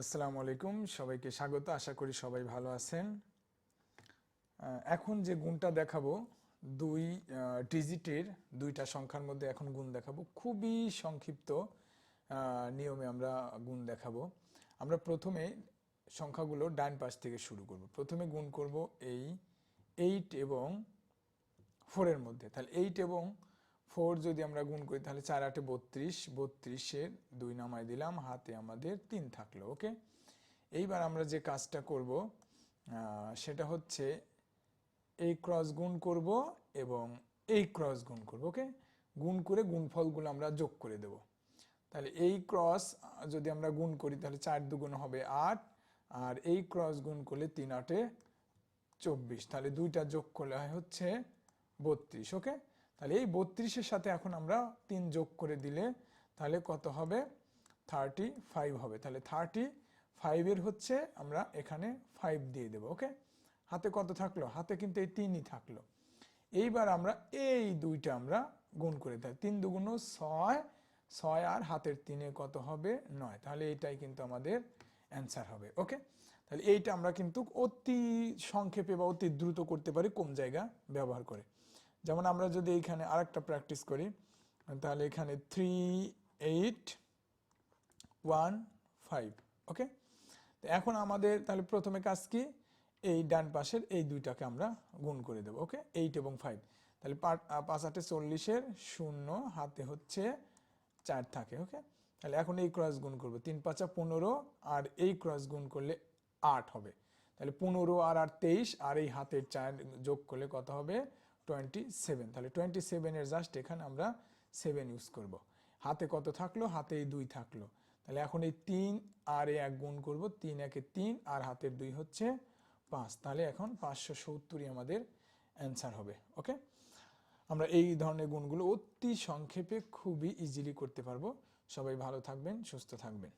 আসসালামু আলাইকুম, সবাইকে স্বাগত, আশা করি সবাই ভালো আছেন। এখন যে গুণটা দেখাবো, দুই ডিজিটের দুইটা সংখ্যার মধ্যে এখন গুণ দেখাবো। খুবই সংক্ষিপ্ত নিয়মে আমরা গুণ দেখাবো। আমরা প্রথমে সংখ্যাগুলো ডান পাশ থেকে শুরু করব। প্রথমে গুণ করব এই এইট এবং ফোরের মধ্যে। তাহলে এইট এবং ফোর যদি আমরা গুণ করি, তাহলে চার আটে বত্রিশ, বত্রিশের দুই নামায় দিলাম, হাতে আমাদের তিন থাকল, ওকে? এইবার আমরা যে কাজটা করব সেটা হচ্ছে এই ক্রস গুণ করব এবং এই ক্রস গুণ করব, ওকে? গুণ করে গুণফলগুলো আমরা যোগ করে দেব। তাহলে এই ক্রস যদি আমরা গুণ করি, তাহলে চার দুগুণ হবে আট, আর এই ক্রস গুণ করলে তিন আটে চব্বিশ, তাহলে দুইটা যোগ করলে হচ্ছে বত্রিশ, ওকে? তাহলে এই বত্রিশের সাথে এখন আমরা তিন যোগ করে দিলে তাহলে কত হবে? থার্টি ফাইভ হবে। তাহলে থার্টি ফাইভের হচ্ছে আমরা এখানে ফাইভ দিয়ে দেবো ওকে হাতে কত থাকল? হাতে কিন্তু এই তিনই থাকল। এইবার আমরা এই দুইটা আমরা গুণ করে দিই। তিন দুগুণ ছয় ছয় আর হাতের তিনে কত হবে? নয়। তাহলে এইটাই কিন্তু আমাদের অ্যান্সার হবে ওকে তাহলে এইটা আমরা কিন্তু অতি সংক্ষেপে বা অতি দ্রুত করতে পারি কোন জায়গা ব্যবহার করে। যেমন আমরা যদি এইখানে আর একটা প্র্যাকটিস করি, তাহলে এখানে three eight one five okay তো এখন আমাদের তাহলে প্রথমে কাজ কি? এই ডান পাশের এই দুইটাকে আমরা গুণ করে দেবো ওকে এইট এবং ফাইভ তাহলে পাঁচ আটে চল্লিশের শূন্য হাতে হচ্ছে চার থাকে ওকে তাহলে এখন এই ক্রস গুণ করব, তিন পাঁচা পনেরো আর এই ক্রস গুণ করলে আট হবে। তাহলে পনেরো আর আর তেইশ আর এই হাতের চার যোগ করলে কত হবে? টোয়েন্টি সেভেন তাহলে টোয়েন্টি সেভেনের জাস্ট এখানে আমরা সেভেন ইউজ করব। হাতে কত থাকল? হাতে এই দুই থাকল। তাহলে এখন এই তিন আর এই এক গুণ করব। তিন একে তিন আর হাতের দুই হচ্ছে পাঁচ। তাহলে এখন পাঁচশো সত্তরই আমাদের অ্যান্সার হবে ওকে আমরা এই ধরনের গুণগুলো অতি সংক্ষেপে খুবই ইজিলি করতে পারব। সবাই ভালো থাকবেন, সুস্থ থাকবেন।